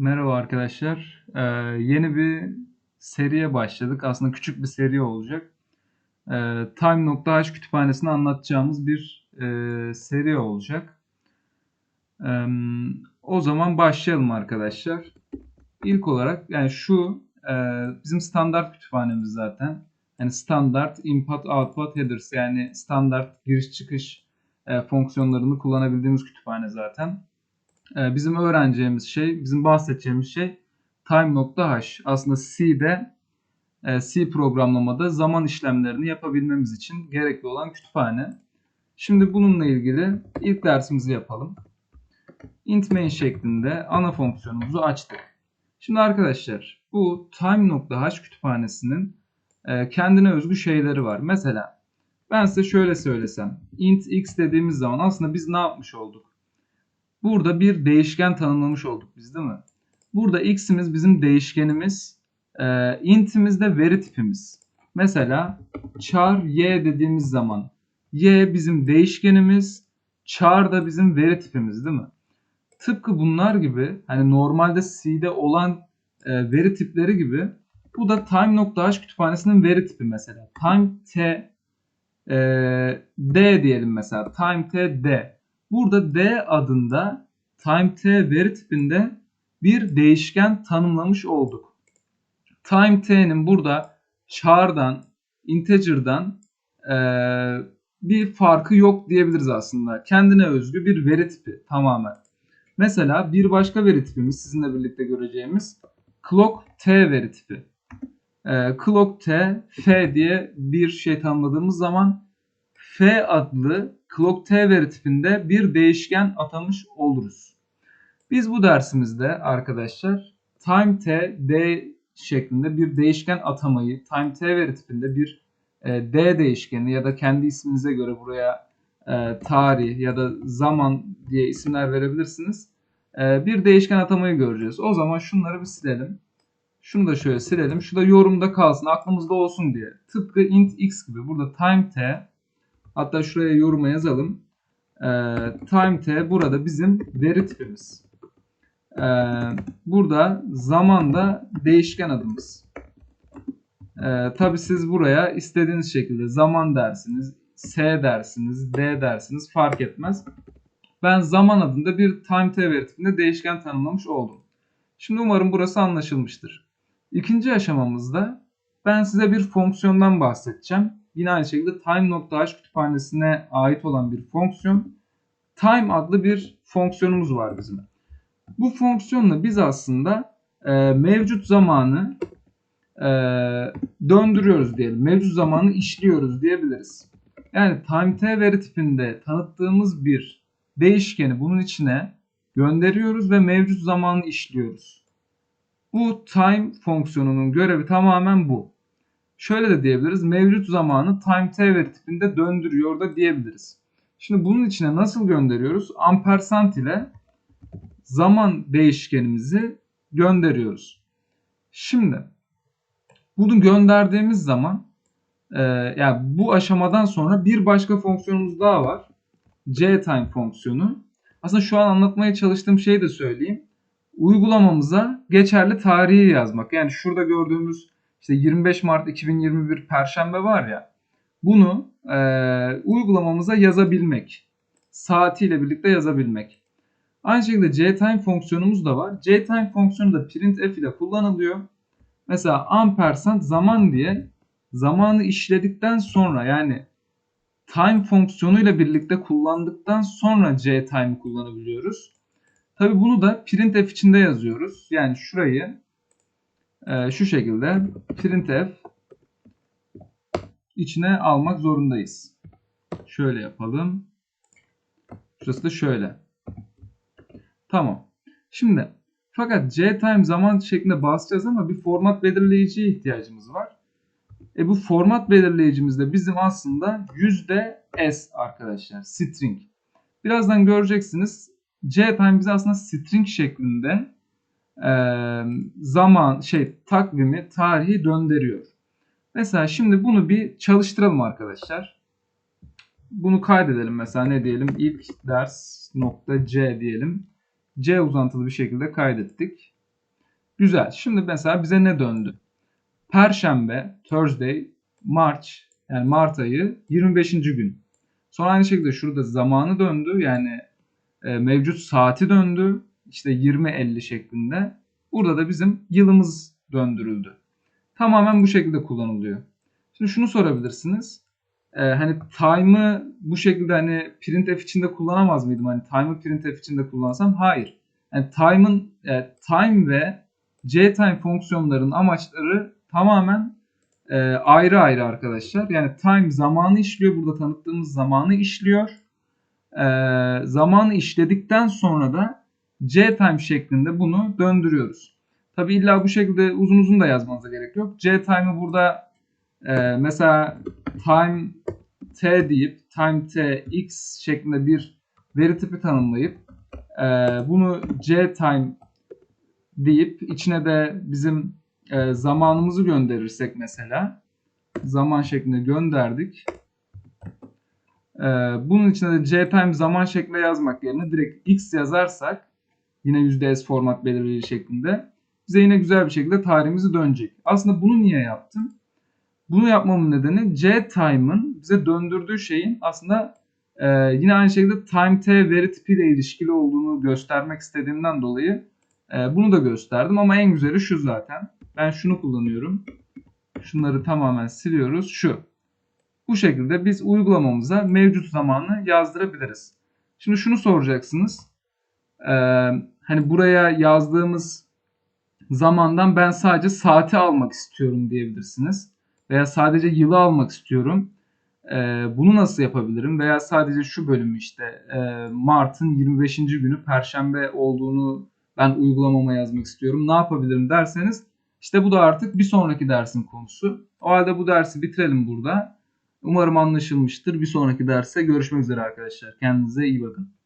Merhaba arkadaşlar. Ee, yeni bir seriye başladık. Aslında küçük bir seri olacak. Ee, Time.h kütüphanesini anlatacağımız bir e, seri olacak. Ee, o zaman başlayalım arkadaşlar. İlk olarak yani şu e, bizim standart kütüphanemiz zaten. Yani standart input output headers yani standart giriş çıkış e, fonksiyonlarını kullanabildiğimiz kütüphane zaten. Ee, bizim öğreneceğimiz şey, bizim bahsedeceğimiz şey time.h. Aslında C'de e, C programlamada zaman işlemlerini yapabilmemiz için gerekli olan kütüphane. Şimdi bununla ilgili ilk dersimizi yapalım. int main şeklinde ana fonksiyonumuzu açtık. Şimdi arkadaşlar bu time.h kütüphanesinin e, kendine özgü şeyleri var. Mesela ben size şöyle söylesem int x dediğimiz zaman aslında biz ne yapmış olduk? Burada bir değişken tanımlamış olduk biz değil mi? Burada x'imiz bizim değişkenimiz. E, int'imiz de veri tipimiz. Mesela char y dediğimiz zaman y bizim değişkenimiz, char da bizim veri tipimiz değil mi? Tıpkı bunlar gibi hani normalde C'de olan e, veri tipleri gibi bu da time.h kütüphanesinin veri tipi mesela. Time t e, d diyelim mesela. Time t d. Burada D adında time t veri tipinde bir değişken tanımlamış olduk. Time t'nin burada char'dan, integer'dan e, bir farkı yok diyebiliriz aslında. Kendine özgü bir veri tipi tamamen. Mesela bir başka veri tipimiz sizinle birlikte göreceğimiz clock t veri tipi. E, clock t f diye bir şey tanımladığımız zaman f adlı clock t tipinde bir değişken atamış oluruz. Biz bu dersimizde arkadaşlar time t d şeklinde bir değişken atamayı time t veri tipinde bir e, d değişkeni ya da kendi isminize göre buraya e, tarih ya da zaman diye isimler verebilirsiniz. E, bir değişken atamayı göreceğiz. O zaman şunları bir silelim. Şunu da şöyle silelim. Şu da yorumda kalsın aklımızda olsun diye. Tıpkı int x gibi burada time t Hatta şuraya yoruma yazalım. E, time t burada bizim veri tipimiz. E, burada zamanda değişken adımız. E, Tabi siz buraya istediğiniz şekilde zaman dersiniz, s dersiniz, d dersiniz fark etmez. Ben zaman adında bir time t veri tipinde değişken tanımlamış oldum. Şimdi umarım burası anlaşılmıştır. İkinci aşamamızda ben size bir fonksiyondan bahsedeceğim. Yine aynı şekilde time.h kütüphanesine ait olan bir fonksiyon. Time adlı bir fonksiyonumuz var bizim. Bu fonksiyonla biz aslında e, mevcut zamanı e, döndürüyoruz diyelim. Mevcut zamanı işliyoruz diyebiliriz. Yani time veri tipinde tanıttığımız bir değişkeni bunun içine gönderiyoruz ve mevcut zamanı işliyoruz. Bu time fonksiyonunun görevi tamamen bu. Şöyle de diyebiliriz. Mevcut zamanı time t tipinde döndürüyor da diyebiliriz. Şimdi bunun içine nasıl gönderiyoruz? Ampersand ile zaman değişkenimizi gönderiyoruz. Şimdi bunu gönderdiğimiz zaman e, yani bu aşamadan sonra bir başka fonksiyonumuz daha var. JTime fonksiyonu. Aslında şu an anlatmaya çalıştığım şeyi de söyleyeyim. Uygulamamıza geçerli tarihi yazmak. Yani şurada gördüğümüz işte 25 Mart 2021 Perşembe var ya bunu e, uygulamamıza yazabilmek. Saatiyle birlikte yazabilmek. Aynı şekilde JTime fonksiyonumuz da var. JTime fonksiyonu da printf ile kullanılıyor. Mesela ampersand zaman diye zamanı işledikten sonra yani time fonksiyonuyla birlikte kullandıktan sonra JTime'ı kullanabiliyoruz. Tabi bunu da printf içinde yazıyoruz. Yani şurayı e, şu şekilde printf içine almak zorundayız. Şöyle yapalım. Şurası da şöyle. Tamam. Şimdi fakat time zaman şeklinde basacağız ama bir format belirleyiciye ihtiyacımız var. E bu format belirleyicimiz de bizim aslında %s arkadaşlar. String. Birazdan göreceksiniz. time bize aslında string şeklinde zaman şey takvimi tarihi döndürüyor. Mesela şimdi bunu bir çalıştıralım arkadaşlar. Bunu kaydedelim mesela ne diyelim ilk ders nokta c diyelim. C uzantılı bir şekilde kaydettik. Güzel. Şimdi mesela bize ne döndü? Perşembe, Thursday, March yani Mart ayı 25. gün. Sonra aynı şekilde şurada zamanı döndü. Yani e, mevcut saati döndü. İşte 20.50 şeklinde. Burada da bizim yılımız döndürüldü. Tamamen bu şekilde kullanılıyor. Şimdi şunu sorabilirsiniz. Ee, hani time'ı bu şekilde hani printf içinde kullanamaz mıydım? Hani time'ı printf içinde kullansam? Hayır. Yani time'ın e, time ve jtime fonksiyonların amaçları tamamen e, ayrı ayrı arkadaşlar. Yani time zamanı işliyor. Burada tanıttığımız zamanı işliyor. E, zamanı işledikten sonra da jtime şeklinde bunu döndürüyoruz. Tabi illa bu şekilde uzun uzun da yazmanıza gerek yok. jtime'ı burada e, mesela time t deyip time t x şeklinde bir veri tipi tanımlayıp e, bunu jtime deyip içine de bizim e, zamanımızı gönderirsek mesela zaman şeklinde gönderdik. E, bunun içine de jtime zaman şeklinde yazmak yerine direkt x yazarsak yine %s format belirleyici şeklinde bize yine güzel bir şekilde tarihimizi dönecek. Aslında bunu niye yaptım? Bunu yapmamın nedeni jtime'ın bize döndürdüğü şeyin aslında e, yine aynı şekilde time t veri tipiyle ilişkili olduğunu göstermek istediğimden dolayı e, bunu da gösterdim ama en güzeli şu zaten. Ben şunu kullanıyorum. Şunları tamamen siliyoruz. Şu. Bu şekilde biz uygulamamıza mevcut zamanı yazdırabiliriz. Şimdi şunu soracaksınız. Ee, hani buraya yazdığımız zamandan ben sadece saati almak istiyorum diyebilirsiniz. Veya sadece yılı almak istiyorum. Ee, bunu nasıl yapabilirim? Veya sadece şu bölümü işte e, Mart'ın 25. günü Perşembe olduğunu ben uygulamama yazmak istiyorum. Ne yapabilirim derseniz işte bu da artık bir sonraki dersin konusu. O halde bu dersi bitirelim burada. Umarım anlaşılmıştır. Bir sonraki derse görüşmek üzere arkadaşlar. Kendinize iyi bakın.